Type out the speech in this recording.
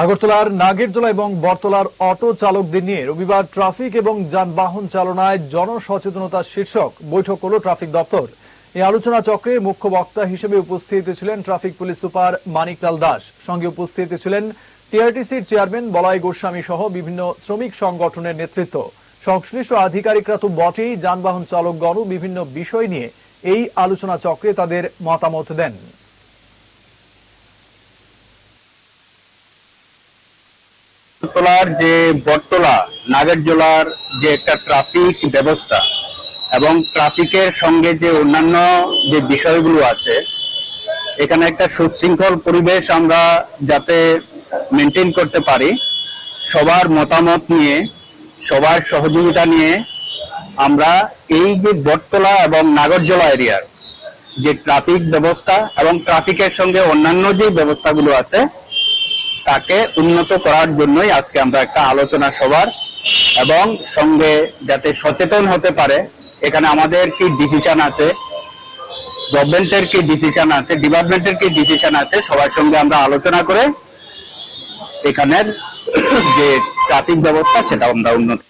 আগরতলার নাগেরজোলা এবং বটতলার অটো চালকদের নিয়ে রবিবার ট্রাফিক এবং যানবাহন চালনায় জনসচেতনতা শীর্ষক বৈঠক হল ট্রাফিক দপ্তর। এই আলোচনা চক্রে মুখ্য বক্তা হিসেবে উপস্থিত ছিলেন traffic police super Maniklal Das. সঙ্গে উপস্থিত ছিলেন টিআরটিসির চেয়ারম্যান বলাই গোস্বামী সহ বিভিন্ন শ্রমিক সংগঠনের নেতৃত্ব। সংশ্লিষ্ট আধিকারিকরা তো বটেই যানবাহন চালকগণও বিভিন্ন বিষয় নিয়ে এই আলোচনা চক্রে তাদের মতামত দেন। বটতলার যে বটতলা নাগেরজোলার যে একটা ট্রাফিক ব্যবস্থা এবং ট্রাফিকের সঙ্গে যে অন্যান্য যে বিষয়গুলো আছে, এখানে একটা সুশৃঙ্খল পরিবেশ আমরা যাতে মেনটেন করতে পারি, সবার মতামত নিয়ে, সবার সহযোগিতা নিয়ে আমরা এই যে বটতলা এবং নাগরজোলা এরিয়ার যে ট্রাফিক ব্যবস্থা এবং ট্রাফিকের সঙ্গে অন্যান্য যে ব্যবস্থাগুলো আছে তাকে উন্নত করার জন্যই আজকে আমরা একটা আলোচনা সবার এবং সঙ্গে যাতে সচেতন হতে পারে, এখানে আমাদের কি ডিসিশন আছে গভর্নমেন্টের কি ডিসিশন আছে ডিপার্টমেন্টের কি ডিসিশন আছে, সবার সঙ্গে আমরা আলোচনা করে এখানের যে ট্রাফিক ব্যবস্থা সেটা আমরা উন্নত